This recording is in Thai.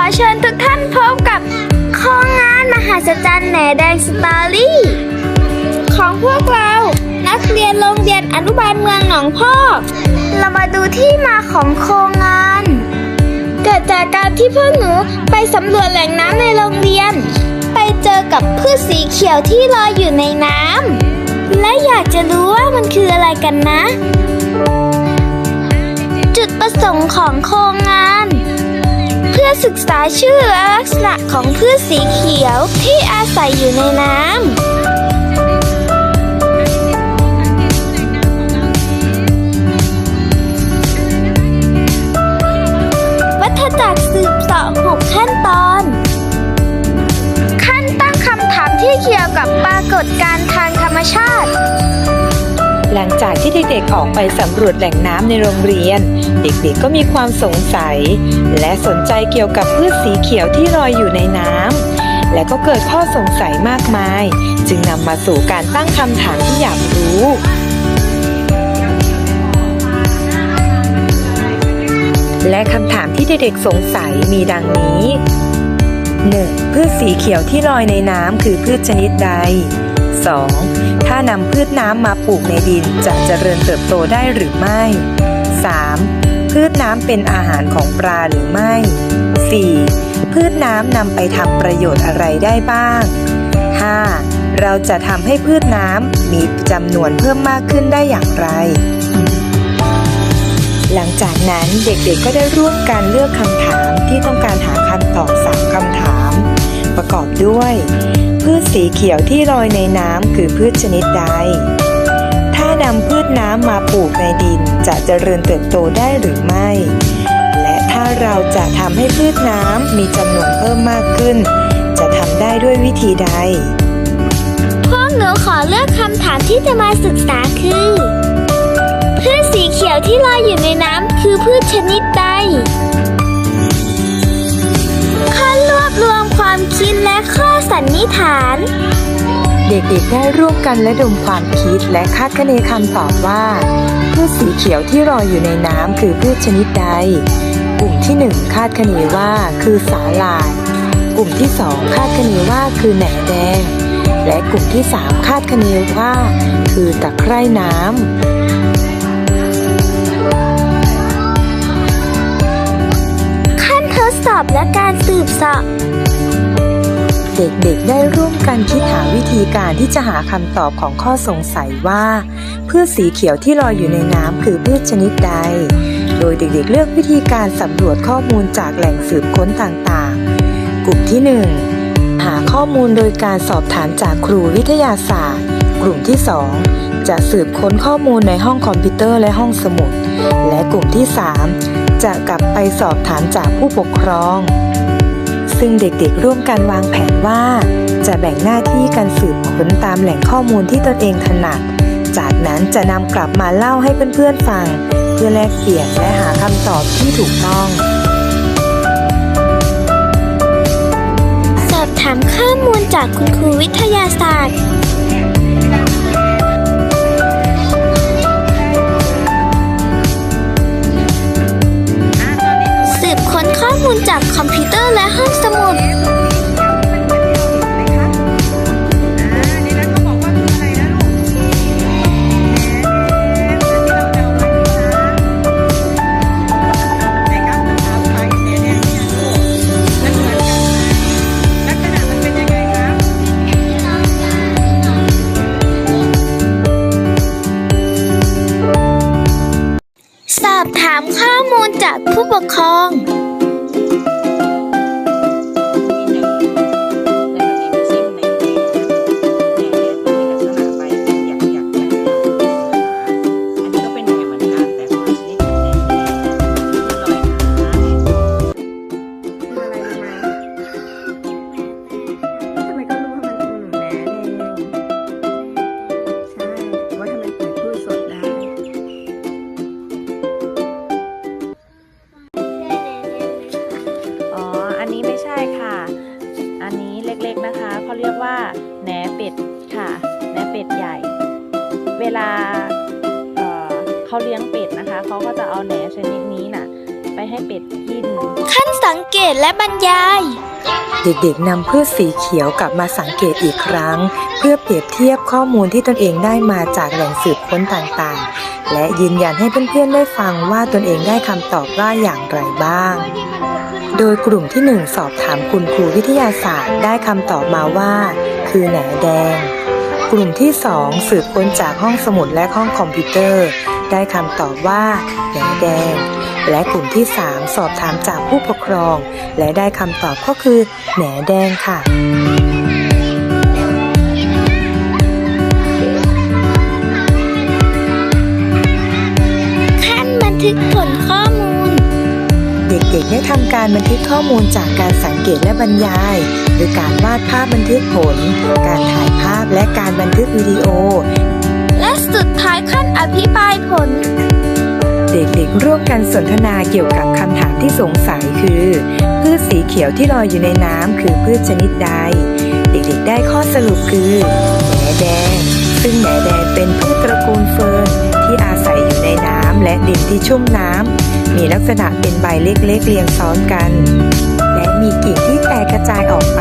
อเชิญทุกท่านพบกับโครงงานมหัศจรรย์แหนแดงสตอรี่ ของพวกเรา นักเรียนโรงเรียนอนุบาลเมืองหนองพอกเรามาดูที่มาของโครงงาน เกิดจากการที่พวกหนูไปสำรวจแหล่งน้ำในโรงเรียน ไปเจอกับพืชสีเขียวที่ลอยอยู่ในน้ำและอยากจะรู้ว่ามันคืออะไรกันนะ จุดประสงค์ของโครงงาน พื่อศึกษาชื่อและลักษณะของพืชสีเขียวที่อาศัยอยู่ในน้ำวัฏจักรสืบเสาะหกขั้นตอน ขั้นตั้งคำถามที่เกี่ยวกับปรากฏการณ์ทางธรรมชาติ หลังจากที่เด็กๆออกไปสำรวจแหล่งน้ำในโรงเรียน เด็กๆก็มีความสงสัย และสนใจเกี่ยวกับพืชสีเขียวที่ลอยอยู่ในน้ำและก็เกิดข้อสงสัยมากมาย จึงนำมาสู่การตั้งคำถามที่อยากรู้และคำถามที่เด็กๆสงสัยมีดังนี้ 1. พืชสีเขียวที่ลอยในน้ำคือพืชชนิดใด 2. ถ้านำพืชน้ำมาปลูกในดินจะเจริญเติบโตได้หรือไม่ 3. พืชน้ำเป็นอาหารของปลาหรือไม่ 4. พืชน้ำนำไปทำประโยชน์อะไรได้บ้าง 5. เราจะทำให้พืชน้ำมีจำนวนเพิ่มมากขึ้นได้อย่างไร หลังจากนั้นเด็กๆก็ได้ร่วมกันเลือกคำถามที่ต้องการหาคำตอบสามคำถาม ประกอบด้วย พืชสีเขียวที่ลอยในน้ำคือพืชชนิดใด ถ้านำพืชน้ำมาปลูกในดินจะเจริญเติบโตได้หรือไม่ และถ้าเราจะทำให้พืชน้ำมีจำนวนเพิ่มมากขึ้น จะทำได้ด้วยวิธีใด พวกหนูขอเลือกคำถามที่จะมาศึกษาคือ พืชสีเขียวที่ลอยอยู่ในน้ำคือพืชชนิดใดข้อรวบรวมความคิดและข้อ สันนิษฐาน เด็กๆได้ร่วมกันและดมความคิดและคาดคะเนคำตอบว่าพืชสีเขียวที่ลอยอยู่ในน้ำคือพืชชนิดใด กลุ่มที่ 1 คาดคะเนว่าคือสาหร่าย กลุ่มที่ 2 คาดคะเนว่าคือแหนแดง และกลุ่มที่ 3 คาดคะเนว่า คือตะไคร่น้ำขั้นทดสอบและการสืบเสอบเด็กๆ ได้ร่วมกันคิดหาวิธีการที่จะหาคำตอบของข้อสงสัยว่าพืชสีเขียวที่ลอยอยู่ในน้ำคือพืชชนิดใด โดยเด็กๆ เลือกวิธีการสำรวจข้อมูลจากแหล่งสืบค้นต่างๆ กลุ่มที่ 1 หาข้อมูลโดยการสอบถามจากครูวิทยาศาสตร์ กลุ่มที่ 2 จะสืบค้นข้อมูลในห้องคอมพิวเตอร์และห้องสมุด และกลุ่มที่ 3 จะกลับไปสอบถามจากผู้ปกครอง ซึ่งเด็กๆ ร่วมกันวางแผนว่า จะแบ่งหน้าที่การสืบค้นตามแหล่งข้อมูลที่ตนเองถนัด จากนั้นจะนำกลับมาเล่าให้เพื่อนๆฟัง เพื่อแลกเปลี่ยนและหาคำตอบที่ถูกต้อง สอบถามข้อมูลจากคุณครูวิทยาศาสตร์สืบค้นข้อมูลจากคอม ถามข้อมูลจากผู้ปกครอง เขาเรียกว่าแหนเป็ดค่ะแหนเป็ดใหญ่ เวลาเอ่อเขาเลี้ยงเป็ดนะคะเขาก็จะเอาแหนชนิดนี้น่ะ ไปให้เป็ดกิน ขั้นสังเกตและบรรยาย เด็กๆนำพืชสีเขียวกลับมาสังเกตอีกครั้ง เพื่อเปรียบเทียบข้อมูลที่ตนเองได้มาจากแหล่งสืบค้นต่างๆ และยืนยันให้เพื่อนๆได้ฟังว่าตนเองได้คำตอบว่าอย่างไรบ้าง โดยกลุ่มที่หนึ่งสอบถามคุณครูวิทยาศาสตร์ได้คำตอบมาว่า คือแหนแดง กลุ่มที่สองสืบค้นจากห้องสมุดและห้องคอมพิวเตอร์ ได้คำตอบว่าแหนแดง และกลุ่มที่สามสอบถามจากผู้ปกครอง และได้คำตอบก็คือแหนแดงค่ะขั้นบันทึกผลข้อ เด็กๆ ได้ทำการบันทึกข้อมูลจากการสังเกตและบรรยายโดยการวาดภาพบันทึกผล การถ่ายภาพและการบันทึกวิดีโอ และสุดท้ายขั้นอภิปรายผล เด็กๆ ร่วมกันสนทนาเกี่ยวกับคำถามที่สงสัยคือ พืชสีเขียวที่ลอยอยู่ในน้ำคือพืชชนิดใด เด็กๆ ได้ข้อสรุปคือแหนแดง ซึ่งแหนแดงเป็นพืชตระกูลเฟิร์นที่อาศัยอยู่ในน้ำและดินที่ชุ่มน้ำ มีลักษณะเป็นใบเล็กๆเรียงซ้อนกัน และมีกิ่งที่แตกกระจายออกไป